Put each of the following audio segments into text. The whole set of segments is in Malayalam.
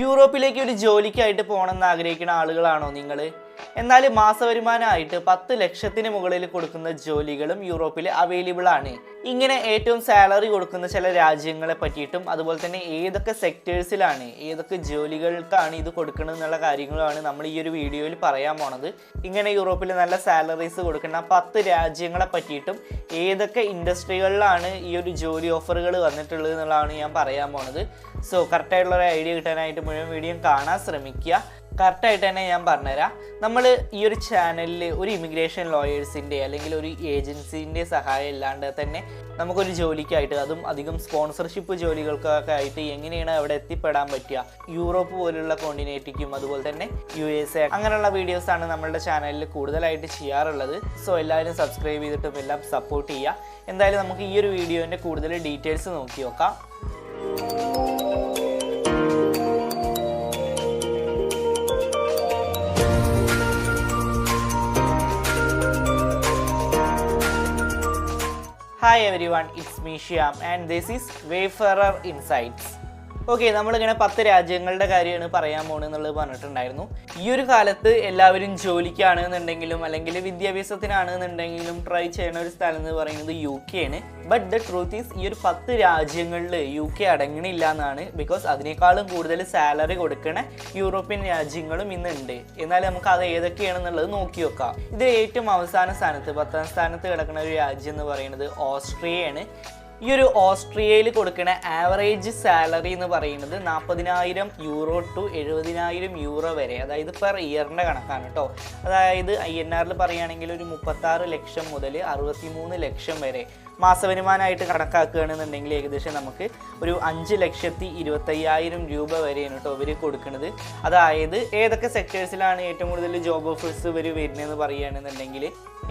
യൂറോപ്പിലേക്ക് ഒരു ജോലിക്കായിട്ട് പോകണമെന്ന് ആഗ്രഹിക്കുന്ന ആളുകളാണോ നിങ്ങൾ? എന്നാൽ മാസവരുമാനമായിട്ട് പത്ത് ലക്ഷത്തിന് മുകളിൽ കൊടുക്കുന്ന ജോലികളും യൂറോപ്പിൽ അവൈലബിൾ ആണ്. ഇങ്ങനെ ഏറ്റവും സാലറി കൊടുക്കുന്ന ചില രാജ്യങ്ങളെ പറ്റിയിട്ടും അതുപോലെ തന്നെ ഏതൊക്കെ സെക്ടേഴ്സിലാണ് ഏതൊക്കെ ജോലികൾക്കാണ് ഇത് കൊടുക്കുന്നത് എന്നുള്ള കാര്യങ്ങളുമാണ് നമ്മൾ ഈ ഒരു വീഡിയോയിൽ പറയാൻ പോണത്. ഇങ്ങനെ യൂറോപ്പിൽ നല്ല സാലറീസ് കൊടുക്കുന്ന പത്ത് രാജ്യങ്ങളെ പറ്റിയിട്ടും ഏതൊക്കെ ഇൻഡസ്ട്രികളിലാണ് ഈ ഒരു ജോലി ഓഫറുകൾ വന്നിട്ടുള്ളത് എന്നുള്ളതാണ് ഞാൻ പറയാൻ പോണത്. സോ കറക്റ്റായിട്ടുള്ള ഒരു ഐഡിയ കിട്ടാനായിട്ട് മുഴുവൻ വീഡിയോ കാണാൻ ശ്രമിക്കുക. കറക്റ്റായിട്ട് തന്നെ ഞാൻ പറഞ്ഞുതരാം. നമ്മൾ ഈ ഒരു ചാനലിൽ ഒരു ഇമിഗ്രേഷൻ ലോയേഴ്സിന്റെ അല്ലെങ്കിൽ ഒരു ഏജൻസിന്റെ സഹായം ഇല്ലാണ്ട് തന്നെ നമുക്കൊരു ജോലിക്കായിട്ട് അതും അധികം സ്പോൺസർഷിപ്പ് ജോലികൾക്കൊക്കെ ആയിട്ട് എങ്ങനെയാണ് അവിടെ എത്തിപ്പെടാൻ പറ്റുക? യൂറോപ്പ് പോലുള്ള കോണ്ടിനേറ്റിക്കും അതുപോലെ തന്നെ യു എസ് എ അങ്ങനെയുള്ള വീഡിയോസാണ് നമ്മളുടെ ചാനലിൽ കൂടുതലായിട്ട് ചെയ്യാറുള്ളത്. സോ എല്ലാവരും സബ്സ്ക്രൈബ് ചെയ്തിട്ടും എല്ലാം സപ്പോർട്ട് ചെയ്യുക. എന്തായാലും നമുക്ക് ഈ ഒരു വീഡിയോന്റെ കൂടുതൽ ഡീറ്റെയിൽസ് നോക്കി നോക്കാം. Hi everyone, it's me Shyam and this is Wayfarer Insights. Okay നമ്മളിങ്ങനെ പത്ത് രാജ്യങ്ങളുടെ കാര്യമാണ് പറയാൻ പോണെന്നുള്ളത് പറഞ്ഞിട്ടുണ്ടായിരുന്നു. ഈ ഒരു കാലത്ത് എല്ലാവരും ജോലിക്കാണ് എന്നുണ്ടെങ്കിലും അല്ലെങ്കിൽ വിദ്യാഭ്യാസത്തിനാണ് എന്നുണ്ടെങ്കിലും ട്രൈ ചെയ്യുന്ന ഒരു സ്ഥലം എന്ന് പറയുന്നത് യു കെ ആണ്. ബട്ട് ദ ട്രൂത്ത് ഈസ് ഈ ഒരു പത്ത് രാജ്യങ്ങളിൽ യു കെ അടങ്ങണില്ല എന്നാണ് ബിക്കോസ് അതിനേക്കാളും കൂടുതൽ സാലറി കൊടുക്കണ യൂറോപ്യൻ രാജ്യങ്ങളും ഇന്നുണ്ട്. എന്നാൽ നമുക്ക് അത് ഏതൊക്കെയാണെന്നുള്ളത് നോക്കി വെക്കാം. ഇതിൽ ഏറ്റവും അവസാന സ്ഥാനത്ത് പത്താം സ്ഥാനത്ത് കിടക്കുന്ന ഒരു രാജ്യം എന്ന് പറയുന്നത് ഓസ്ട്രിയയാണ്. ഈ ഒരു ഓസ്ട്രിയയിൽ കൊടുക്കുന്ന ആവറേജ് സാലറി എന്ന് പറയുന്നത് നാൽപ്പതിനായിരം യൂറോ ടു എഴുപതിനായിരം യൂറോ വരെ അതായത് പെർ ഇയറിന്റെ കണക്കാണ് കേട്ടോ അതായത് ഐ എൻ ആറിൽ പറയുകയാണെങ്കിൽ ഒരു മുപ്പത്താറ് ലക്ഷം മുതൽ അറുപത്തിമൂന്ന് ലക്ഷം വരെ മാസവരുമാനമായിട്ട് കണക്കാക്കുകയാണെന്നുണ്ടെങ്കിൽ ഏകദേശം നമുക്ക് ഒരു അഞ്ച് ലക്ഷത്തി ഇരുപത്തയ്യായിരം രൂപ വരെയാണ് കേട്ടോ ഇവർ കൊടുക്കുന്നത് അതായത് ഏതൊക്കെ സെക്ടേഴ്സിലാണ് ഏറ്റവും കൂടുതൽ ജോബ് ഓഫേഴ്സ് ഇവർ വരുന്നതെന്ന് പറയുകയാണെന്നുണ്ടെങ്കിൽ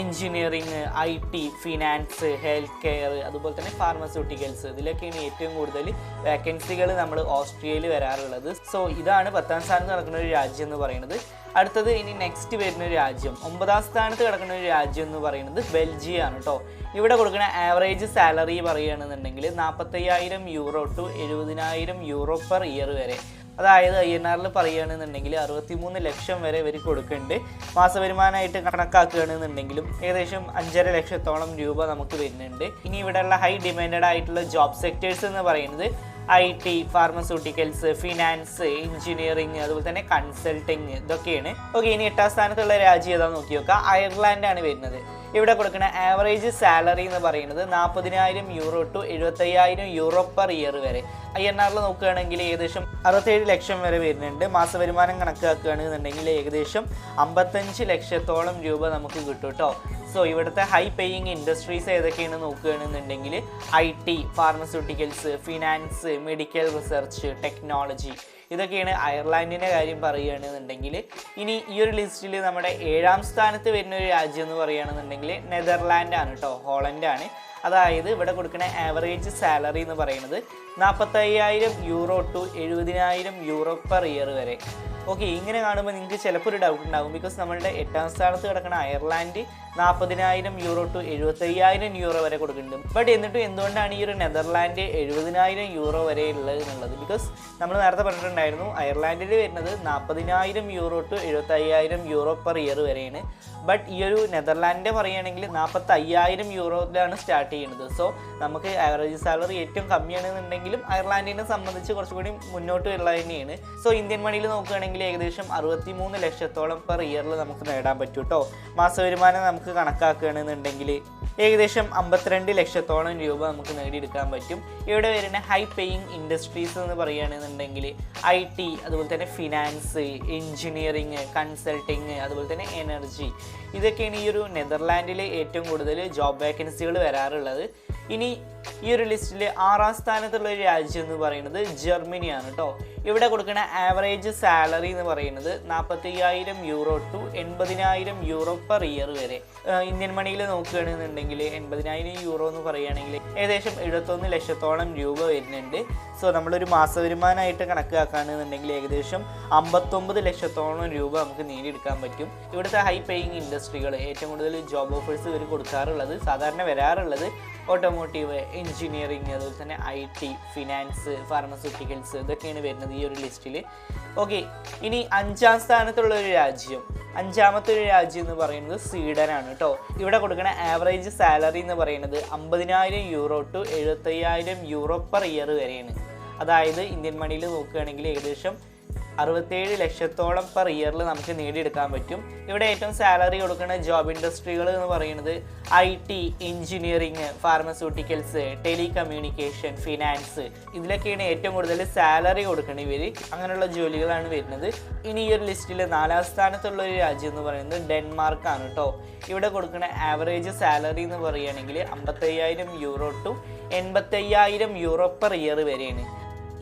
engineering I T finance health care അതുപോലെ തന്നെ ഫാർമസ്യൂട്ടിക്കൽസ്. ഇതിലൊക്കെയാണ് ഏറ്റവും കൂടുതൽ വേക്കൻസികൾ നമ്മൾ ഓസ്ട്രിയയിൽ വരാറുള്ളത്. സോ ഇതാണ് പത്താം സ്ഥാനത്ത് നടക്കുന്ന ഒരു രാജ്യം എന്ന് പറയുന്നത്. അടുത്തത് ഇനി നെക്സ്റ്റ് വരുന്ന ഒരു രാജ്യം. ഒമ്പതാം സ്ഥാനത്ത് കിടക്കുന്ന ഒരു രാജ്യം എന്ന് പറയുന്നത് ബെൽജിയം ആണ് കേട്ടോ ഇവിടെ കൊടുക്കുന്ന ആവറേജ് സാലറി പറയുകയാണെന്നുണ്ടെങ്കിൽ നാൽപ്പത്തയ്യായിരം യൂറോ ടു എഴുപതിനായിരം യൂറോ പെർ ഇയർ വരെ. അതായത് ഐ എൻ ആറിൽ പറയുകയാണെന്നുണ്ടെങ്കിൽ അറുപത്തിമൂന്ന് ലക്ഷം വരെ ഇവർ കൊടുക്കുന്നുണ്ട്. മാസവരുമാനമായിട്ട് കണക്കാക്കുകയാണെന്നുണ്ടെങ്കിലും ഏകദേശം അഞ്ചര ലക്ഷത്തോളം രൂപ നമുക്ക് വരുന്നുണ്ട്. ഇനി ഇവിടെയുള്ള ഹൈ ഡിമാൻഡഡ് ആയിട്ടുള്ള ജോബ് സെക്ടേഴ്സ് എന്ന് പറയുന്നത് I T pharmaceuticals finance engineering അതുപോലെ തന്നെ കൺസൾട്ടിങ് ഇതൊക്കെയാണ്. ഓക്കെ ഇനി എട്ടാം സ്ഥാനത്തുള്ള രാജ്യം ഏതാ നോക്കി നോക്കുക ആണ് വരുന്നത്. ഇവിടെ കൊടുക്കുന്ന ആവറേജ് സാലറി എന്ന് പറയുന്നത് നാൽപ്പതിനായിരം യൂറോ ടു എഴുപത്തയ്യായിരം യൂറോ പെർ ഇയർ വരെ. ഐ എൻ ആറിൽ നോക്കുകയാണെങ്കിൽ ഏകദേശം അറുപത്തേഴ് ലക്ഷം വരെ വരുന്നുണ്ട്. മാസവരുമാനം കണക്കാക്കുകയാണെന്നുണ്ടെങ്കിൽ ഏകദേശം അമ്പത്തഞ്ച് ലക്ഷത്തോളം രൂപ നമുക്ക് കിട്ടും കേട്ടോ സോ ഇവിടുത്തെ ഹൈ പേയിങ് ഇൻഡസ്ട്രീസ് ഏതൊക്കെയാണ് നോക്കുകയാണെന്നുണ്ടെങ്കിൽ I T pharmaceuticals finance medical research technology ഇതൊക്കെയാണ് അയർലാൻഡിന്റെ കാര്യം പറയുകയാണെന്നുണ്ടെങ്കിൽ ഇനി ഈ ഒരു ലിസ്റ്റിൽ നമ്മുടെ ഏഴാം സ്ഥാനത്ത് വരുന്ന ഒരു രാജ്യം എന്ന് പറയുകയാണെന്നുണ്ടെങ്കിൽ നെതർലാൻഡാണ് കേട്ടോ ഹോളൻഡാണ് അതായത് ഇവിടെ കൊടുക്കുന്ന ആവറേജ് സാലറി എന്ന് പറയുന്നത് നാൽപ്പത്തയ്യായിരം യൂറോ ടു എഴുപതിനായിരം യൂറോ പെർ ഇയർ വരെ. ഓക്കെ ഇങ്ങനെ കാണുമ്പോൾ നിങ്ങൾക്ക് ചിലപ്പോൾ ഒരു ഡൗട്ട് ഉണ്ടാകും ബിക്കോസ് നമ്മളുടെ എട്ടാം സ്ഥാനത്ത് കിടക്കുന്ന അയർലാൻഡ് നാൽപ്പതിനായിരം യൂറോ ടു എഴുപത്തയ്യായിരം യൂറോ വരെ കൊടുക്കുന്നുണ്ട്. ബട്ട് എന്നിട്ടും എന്തുകൊണ്ടാണ് ഈ ഒരു നെതർലാൻഡ് എഴുപതിനായിരം യൂറോ വരെ ഉള്ളത് എന്നുള്ളത്? ബിക്കോസ് നമ്മൾ നേരത്തെ പറഞ്ഞിട്ടുണ്ടായിരുന്നു അയർലാൻഡിൽ വരുന്നത് നാൽപ്പതിനായിരം യൂറോ ടു എഴുപത്തയ്യായിരം യൂറോ പെർ ഇയർ വരെയാണ്. ബട്ട് ഈ ഒരു നെതർലാൻഡ് പറയുകയാണെങ്കിൽ നാൽപ്പത്തി അയ്യായിരം യൂറോയിലാണ് സ്റ്റാർട്ട് ചെയ്യുന്നത്. സോ നമുക്ക് ആവറേജ് സാലറി ഏറ്റവും കമ്മിയാണെന്നുണ്ടെങ്കിലും അയർലാൻഡിനെ സംബന്ധിച്ച് കുറച്ചുകൂടി മുന്നോട്ട് ഉള്ളത് തന്നെയാണ്. സോ ഇന്ത്യൻ മണിയിൽ നോക്കുകയാണെങ്കിൽ ഏകദേശം അറുപത്തി മൂന്ന് ലക്ഷത്തോളം പെർ ഇയറിൽ നമുക്ക് നേടാൻ പറ്റും കേട്ടോ മാസവരുമാനം നമുക്ക് കണക്കാക്കുകയാണെന്നുണ്ടെങ്കിൽ ഏകദേശം അമ്പത്തിരണ്ട് ലക്ഷത്തോളം രൂപ നമുക്ക് നേടിയെടുക്കാൻ പറ്റും. ഇവിടെ വരുന്ന ഹൈ പേയിങ് ഇൻഡസ്ട്രീസ് എന്ന് പറയുകയാണെന്നുണ്ടെങ്കിൽ ഐ ടി അതുപോലെ തന്നെ ഫിനാൻസ് എഞ്ചിനീയറിങ് കൺസൾട്ടിങ് അതുപോലെ തന്നെ എനർജി ഇതൊക്കെയാണ് ഈ ഒരു നെതർലാൻഡിൽ ഏറ്റവും കൂടുതൽ ജോബ് വേക്കൻസികൾ വരാറുള്ളത്. ഇനി ഈ ഒരു ലിസ്റ്റിൽ ആറാം സ്ഥാനത്തുള്ള ഒരു രാജ്യം എന്ന് പറയുന്നത് ജർമ്മനിയാണ് കേട്ടോ ഇവിടെ കൊടുക്കുന്ന ആവറേജ് സാലറി എന്ന് പറയുന്നത് നാൽപ്പത്തി അയ്യായിരം യൂറോ ടു എൺപതിനായിരം യൂറോ പെർ ഇയർ വരെ. ഇന്ത്യൻ മണിയിൽ നോക്കുകയാണെന്നുണ്ടെങ്കിൽ എൺപതിനായിരം യൂറോ എന്ന് പറയുകയാണെങ്കിൽ ഏകദേശം എഴുപത്തൊന്ന് ലക്ഷത്തോളം രൂപ വരുന്നുണ്ട്. സോ നമ്മളൊരു മാസ വരുമാനമായിട്ട് കണക്കാക്കുകയാണെന്നുണ്ടെങ്കിൽ ഏകദേശം അമ്പത്തൊമ്പത് ലക്ഷത്തോളം രൂപ നമുക്ക് നേടിയെടുക്കാൻ പറ്റും. ഇവിടുത്തെ ഹൈ പേയിങ് ഇൻഡസ്ട്രികൾ ഏറ്റവും കൂടുതൽ ജോബ് ഓഫേഴ്സ് ഇവർ കൊടുക്കാറുള്ളത് സാധാരണ വരാറുള്ളത് ഓട്ടോമോട്ടീവ് എഞ്ചിനീയറിംഗ് അതുപോലെ തന്നെ ഐ ടി ഫിനാൻസ് ഫാർമസ്യൂട്ടിക്കൽസ് ഇതൊക്കെയാണ് വരുന്നത് ഈ ഒരു ലിസ്റ്റിൽ ഓക്കെ ഇനി അഞ്ചാം സ്ഥാനത്തുള്ള ഒരു രാജ്യം. അഞ്ചാമത്തെ ഒരു രാജ്യം എന്ന് പറയുന്നത് സ്വീഡനാണ് കേട്ടോ ഇവിടെ കൊടുക്കുന്ന ആവറേജ് സാലറി എന്ന് പറയുന്നത് അമ്പതിനായിരം യൂറോ ടു എഴുപത്തയ്യായിരം യൂറോ പെർ ഇയർ വരെയാണ്. അതായത് ഇന്ത്യൻ മണിയിൽ നോക്കുകയാണെങ്കിൽ ഏകദേശം അറുപത്തേഴ് ലക്ഷത്തോളം പെർ ഇയറിൽ നമുക്ക് നേടിയെടുക്കാൻ പറ്റും. ഇവിടെ ഏറ്റവും സാലറി കൊടുക്കുന്ന ജോബ് ഇൻഡസ്ട്രികൾ എന്ന് പറയുന്നത് I T engineering pharmaceuticals telecommunication finance ഇതിലൊക്കെയാണ് ഏറ്റവും കൂടുതൽ സാലറി കൊടുക്കുന്നത് ഇവർ അങ്ങനെയുള്ള ജോലികളാണ് വരുന്നത്. ഇനി ഈ ഒരു ലിസ്റ്റിൽ നാലാം സ്ഥാനത്തുള്ള ഒരു രാജ്യം എന്ന് പറയുന്നത് ഡെൻമാർക്കാണ് കേട്ടോ ഇവിടെ കൊടുക്കുന്ന ആവറേജ് സാലറി എന്ന് പറയുകയാണെങ്കിൽ അമ്പത്തയ്യായിരം യൂറോ ടു എൺപത്തയ്യായിരം യൂറോ പെർ ഇയർ വരെയാണ്.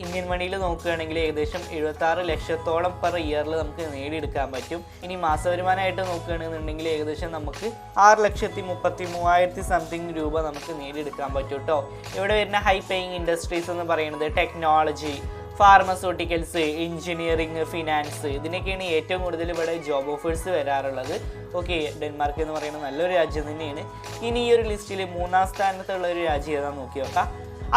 ഇന്ത്യൻ മണിയിൽ നോക്കുകയാണെങ്കിൽ ഏകദേശം എഴുപത്തി ആറ് ലക്ഷത്തോളം പെർ ഇയറിൽ നമുക്ക് നേടിയെടുക്കാൻ പറ്റും. ഇനി മാസവരുമാനമായിട്ട് നോക്കുകയാണെന്നുണ്ടെങ്കിൽ ഏകദേശം നമുക്ക് ആറ് ലക്ഷത്തി മുപ്പത്തി മൂവായിരത്തി സംതിങ് രൂപ നമുക്ക് നേടിയെടുക്കാൻ പറ്റും കേട്ടോ ഇവിടെ വരുന്ന ഹൈ പേയിങ് ഇൻഡസ്ട്രീസ് എന്ന് പറയുന്നത് ടെക്നോളജി ഫാർമസ്യൂട്ടിക്കൽസ് എഞ്ചിനീയറിംഗ് ഫിനാൻസ് ഇതിനൊക്കെയാണ് ഏറ്റവും കൂടുതൽ ഇവിടെ ജോബ് ഓഫേഴ്സ് വരാറുള്ളത്. ഓക്കെ ഡെൻമാർക്ക് എന്ന് പറയുന്നത് നല്ലൊരു രാജ്യം തന്നെയാണ്. ഇനി ഈ ഒരു ലിസ്റ്റിൽ മൂന്നാം സ്ഥാനത്തുള്ള ഒരു രാജ്യം ഏതാണെന്ന് നോക്കി നോക്കാം.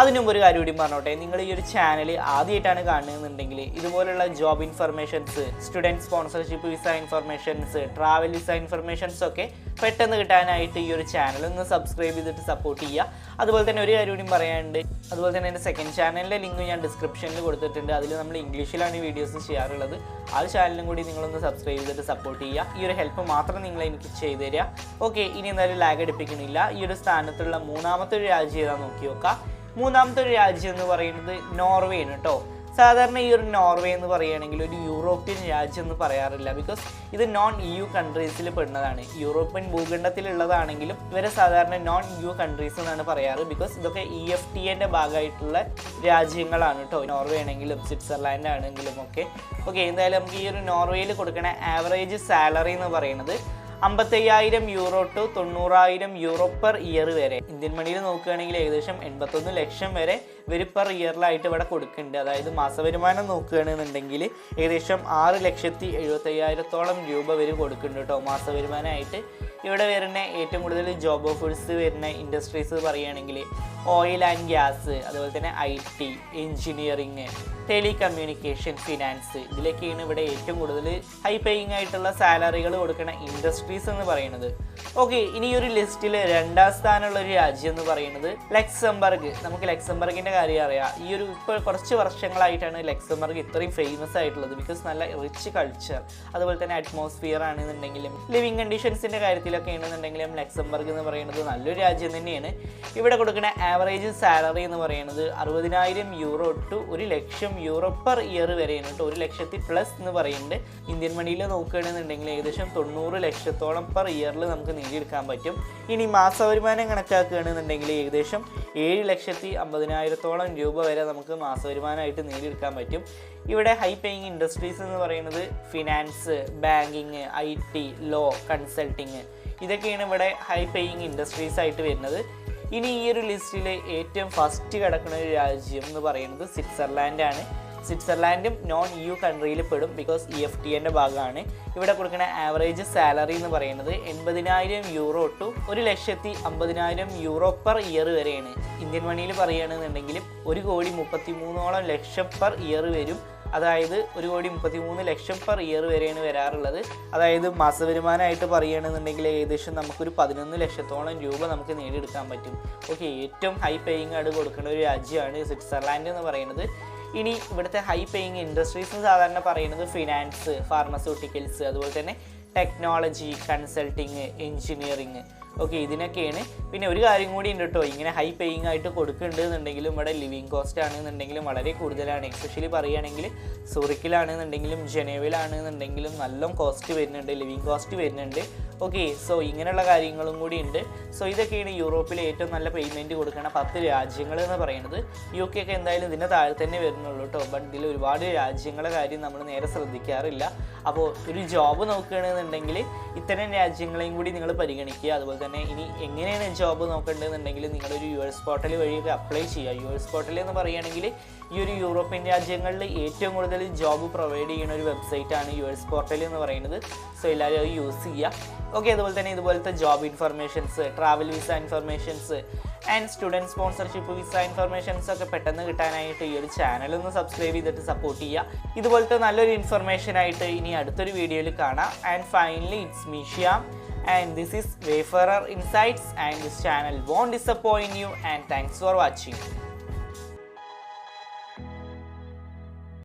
അതിനു മുമ്പ് ഒരു കാര്യം കൂടി പറഞ്ഞോട്ടെ. നിങ്ങൾ ഈ ഒരു ചാനൽ ആദ്യമായിട്ടാണ് കാണുന്നതെന്നുണ്ടെങ്കിൽ ഇതുപോലുള്ള job informations student sponsorship visa informations travel visa informations ഒക്കെ പെട്ടെന്ന് കിട്ടാനായിട്ട് ഈ ഒരു ചാനൽ ഒന്ന് സബ്സ്ക്രൈബ് ചെയ്തിട്ട് സപ്പോർട്ട് ചെയ്യുക. അതുപോലെ തന്നെ ഒരു കാര്യം കൂടി പറയാനുണ്ട്. അതുപോലെ തന്നെ എന്റെ സെക്കൻഡ് ചാനലിന്റെ ലിങ്ക് ഞാൻ ഡിസ്ക്രിപ്ഷനിൽ കൊടുത്തിട്ടുണ്ട്. അതിൽ നമ്മൾ ഇംഗ്ലീഷിലാണ് വീഡിയോസ് ചെയ്യാറുള്ളത്. ആ ചാനലും കൂടി നിങ്ങളൊന്ന് സബ്സ്ക്രൈബ് ചെയ്തിട്ട് സപ്പോർട്ട് ചെയ്യുക. ഈ ഒരു ഹെൽപ്പ് മാത്രം നിങ്ങൾ എനിക്ക് ചെയ്തു തരിക. ഓക്കെ ഇനി എന്തായാലും ലാഗ് അടിപ്പിക്കണില്ല ഈ ഒരു സ്ഥാനത്തുള്ള മൂന്നാമത്തെ ഒരു രാജ്യം ഏതാ നോക്കി നോക്കാം. മൂന്നാമത്തെ ഒരു രാജ്യം എന്ന് പറയുന്നത് നോർവേ ആണ് കേട്ടോ സാധാരണ ഈ ഒരു നോർവേ എന്ന് പറയുകയാണെങ്കിൽ ഒരു യൂറോപ്യൻ രാജ്യം എന്ന് പറയാറില്ല. ബിക്കോസ് ഇത് നോൺ ഇ യു കൺട്രീസിൽ പെടുന്നതാണ്. യൂറോപ്യൻ ഭൂഖണ്ഡത്തിലുള്ളതാണെങ്കിലും ഇവരെ സാധാരണ നോൺ ഇ യു കൺട്രീസ് എന്നാണ് പറയാറ്. ബിക്കോസ് ഇതൊക്കെ ഇ എഫ് ടി എന്റെ ഭാഗമായിട്ടുള്ള രാജ്യങ്ങളാണ് കേട്ടോ നോർവേ ആണെങ്കിലും സ്വിറ്റ്സർലാൻഡ് ആണെങ്കിലും ഒക്കെ. ഓക്കെ എന്തായാലും നമുക്ക് ഈ ഒരു നോർവേയിൽ കൊടുക്കുന്ന ആവറേജ് സാലറി എന്ന് പറയുന്നത് അമ്പത്തയ്യായിരം യൂറോ ടു തൊണ്ണൂറായിരം യൂറോ പെർ ഇയർ വരെ. ഇന്ത്യൻ മണിയിൽ നോക്കുകയാണെങ്കിൽ ഏകദേശം എൺപത്തൊന്ന് ലക്ഷം വരെ ഇവർ പെർ ഇയറിലായിട്ട് ഇവിടെ കൊടുക്കുന്നുണ്ട്. അതായത് മാസവരുമാനം നോക്കുകയാണെന്നുണ്ടെങ്കിൽ ഏകദേശം ആറ് ലക്ഷത്തി എഴുപത്തയ്യായിരത്തോളം രൂപ ഇവർ കൊടുക്കുന്നുണ്ട് കേട്ടോ മാസവരുമാനമായിട്ട് ഇവിടെ വരുന്ന ഏറ്റവും കൂടുതൽ ജോബ് ഓഫേഴ്സ് വരുന്ന ഇൻഡസ്ട്രീസ് പറയുകയാണെങ്കിൽ ഓയിൽ ആൻഡ് ഗ്യാസ് അതുപോലെ തന്നെ I T engineering telecommunication finance ഇതിലൊക്കെയാണ് ഇവിടെ ഏറ്റവും കൂടുതൽ ഹൈ പേയിങ് ആയിട്ടുള്ള സാലറികൾ കൊടുക്കുന്ന ഇൻഡസ്ട്രീസ് എന്ന് പറയുന്നത്. ഓക്കെ ഇനി ഒരു ലിസ്റ്റിൽ രണ്ടാം സ്ഥാനമുള്ള ഒരു രാജ്യം എന്ന് പറയുന്നത് ലക്സംബർഗ്. നമുക്ക് ലക്സംബർഗിന്റെ കാര്യം അറിയാം. ഈ ഒരു ഇപ്പോൾ കുറച്ച് വർഷങ്ങളായിട്ടാണ് ലക്സംബർഗ് ഇത്രയും ഫേമസ് ആയിട്ടുള്ളത്. ബിക്കോസ് നല്ല റിച്ച് കൾച്ചർ അതുപോലെ തന്നെ അറ്റ്മോസ്ഫിയർ ആണെന്നുണ്ടെങ്കിലും ലിവിങ് കണ്ടീഷൻസിന്റെ കാര്യത്തിലൊക്കെ ആണെന്നുണ്ടെങ്കിലും ലക്സംബർഗ് എന്ന് പറയുന്നത് നല്ലൊരു രാജ്യം തന്നെയാണ്. ഇവിടെ കൊടുക്കുന്ന ആവറേജ് സാലറി എന്ന് പറയുന്നത് അറുപതിനായിരം യൂറോ ടു ഒരു ലക്ഷം യൂറോ പെർ ഇയർ വരെയാണ് കേട്ടോ ഒരു ലക്ഷത്തി പ്ലസ് എന്ന് പറയുന്നുണ്ട്. ഇന്ത്യൻ മണിയിൽ നോക്കുകയാണെന്നുണ്ടെങ്കിൽ ഏകദേശം തൊണ്ണൂറ് ലക്ഷത്തോളം പെർ ഇയറിൽ നമുക്ക് നേടിയെടുക്കാൻ പറ്റും. ഇനി മാസ വരുമാനം കണക്കാക്കുകയാണെന്നുണ്ടെങ്കിൽ ഏകദേശം ഏഴ് ലക്ഷത്തി അമ്പതിനായിരത്തോളം രൂപ വരെ നമുക്ക് മാസ വരുമാനമായിട്ട് നേടിയെടുക്കാൻ പറ്റും. ഇവിടെ ഹൈ പേയിങ് ഇൻഡസ്ട്രീസ് എന്ന് പറയുന്നത് finance banking I T law consulting ഇതൊക്കെയാണ് ഇവിടെ ഹൈ പേയിങ് ഇൻഡസ്ട്രീസ് ആയിട്ട് വരുന്നത്. ഇനി ഈ ഒരു ലിസ്റ്റിലെ ഏറ്റവും ഫസ്റ്റ് കിടക്കുന്ന ഒരു രാജ്യം എന്ന് പറയുന്നത് സ്വിറ്റ്സർലാൻഡ് ആണ്. സ്വിറ്റ്സർലാൻഡും നോൺ യു കൺട്രിയിൽ പെടും ബിക്കോസ് ഇ എഫ് ടി എന്റെ ഭാഗമാണ്. ഇവിടെ കൊടുക്കുന്ന ആവറേജ് സാലറി എന്ന് പറയുന്നത് എൺപതിനായിരം യൂറോ ടു ഒരു ലക്ഷത്തി അമ്പതിനായിരം യൂറോ പെർ ഇയർ വരെയാണ്. ഇന്ത്യൻ മണിയിൽ പറയുകയാണെന്നുണ്ടെങ്കിൽ ഒരു കോടി മുപ്പത്തി മൂന്നോളം ലക്ഷം പെർ ഇയർ വരും. അതായത് ഒരു കോടി മുപ്പത്തി മൂന്ന് ലക്ഷം പെർ ഇയർ വരെയാണ് വരാറുള്ളത്. അതായത് മാസവരുമാനമായിട്ട് പറയുകയാണെന്നുണ്ടെങ്കിൽ ഏകദേശം നമുക്കൊരു പതിനൊന്ന് ലക്ഷത്തോളം രൂപ നമുക്ക് നേടിയെടുക്കാൻ പറ്റും. ഓക്കെ ഏറ്റവും ഹൈ പേയിങ് ആയിട്ട് കൊടുക്കേണ്ട ഒരു രാജ്യമാണ് സ്വിറ്റ്സർലാൻഡ് എന്ന് പറയുന്നത്. ഇനി ഇവിടുത്തെ ഹൈ പേയിങ് ഇൻഡസ്ട്രീസ് എന്ന് സാധാരണ പറയുന്നത് ഫിനാൻസ് ഫാർമസ്യൂട്ടിക്കൽസ് അതുപോലെ തന്നെ ടെക്നോളജി കൺസൾട്ടിങ് എഞ്ചിനീയറിങ് ഓക്കെ ഇതിനൊക്കെയാണ്. പിന്നെ ഒരു കാര്യം കൂടി ഉണ്ട് കേട്ടോ ഇങ്ങനെ ഹൈ പേയിങ് ആയിട്ട് കൊടുക്കുന്നുണ്ട് എന്നുണ്ടെങ്കിലും ഇവിടെ ലിവിങ് കോസ്റ്റ് ആണെന്നുണ്ടെങ്കിലും വളരെ കൂടുതലാണ്. എക്സ്പെഷ്യലി പറയുകയാണെങ്കിൽ സൂറിക്കിലാണെന്നുണ്ടെങ്കിലും ജനേവയിലാണെന്നുണ്ടെങ്കിലും നല്ല കോസ്റ്റ് വരുന്നുണ്ട്. ലിവിങ് കോസ്റ്റ് വരുന്നുണ്ട്. ഓക്കെ സോ ഇങ്ങനെയുള്ള കാര്യങ്ങളും കൂടി ഉണ്ട്. സോ ഇതൊക്കെയാണ് യൂറോപ്പിലെ ഏറ്റവും നല്ല പേയ്മെന്റ് കൊടുക്കുന്ന പത്ത് രാജ്യങ്ങൾ എന്ന് പറയുന്നത്. യു കെ ഒക്കെ എന്തായാലും ഇതിന്റെ താഴെ തന്നെ വരുന്നുള്ളൂ കേട്ടോ ബട്ട് ഇതിൽ ഒരുപാട് രാജ്യങ്ങളെ കാര്യം നമ്മൾ നേരെ ശ്രദ്ധിക്കാറില്ല. അപ്പോൾ ഒരു ജോബ് നോക്കുകയാണെന്നുണ്ടെങ്കിൽ ഇത്തരം രാജ്യങ്ങളെയും കൂടി നിങ്ങൾ പരിഗണിക്കുക. അതുപോലെ തന്നെ ഇനി എങ്ങനെയാണ് ജോബ് നോക്കേണ്ടതെന്നുണ്ടെങ്കിൽ നിങ്ങളൊരു യു എസ് പോർട്ടൽ വഴിയൊക്കെ അപ്ലൈ ചെയ്യുക. യു എസ് പോർട്ടൽ എന്ന് പറയുകയാണെങ്കിൽ ഈ ഒരു യൂറോപ്യൻ രാജ്യങ്ങളിൽ ഏറ്റവും കൂടുതൽ ജോബ് പ്രൊവൈഡ് ചെയ്യുന്ന ഒരു വെബ്സൈറ്റ് ആണ് യു എസ് പോർട്ടൽ എന്ന് പറയുന്നത്. സോ എല്ലാവരും അത് യൂസ് ചെയ്യുക ഓക്കെ അതുപോലെ തന്നെ ഇതുപോലത്തെ job informations travel visa informations and student sponsorship visa informations ഒക്കെ പെട്ടെന്ന് കിട്ടാനായിട്ട് ഈ ഒരു ചാനൽ ഒന്ന് സബ്സ്ക്രൈബ് ചെയ്തിട്ട് സപ്പോർട്ട് ചെയ്യുക ഇതുപോലത്തെ നല്ലൊരു ഇൻഫർമേഷൻ ആയിട്ട് ഇനി അടുത്തൊരു വീഡിയോയിൽ കാണാം. And finally it's മീഷ്യാം and this is Wayfarer Insights and this channel won't disappoint you and thanks for watching.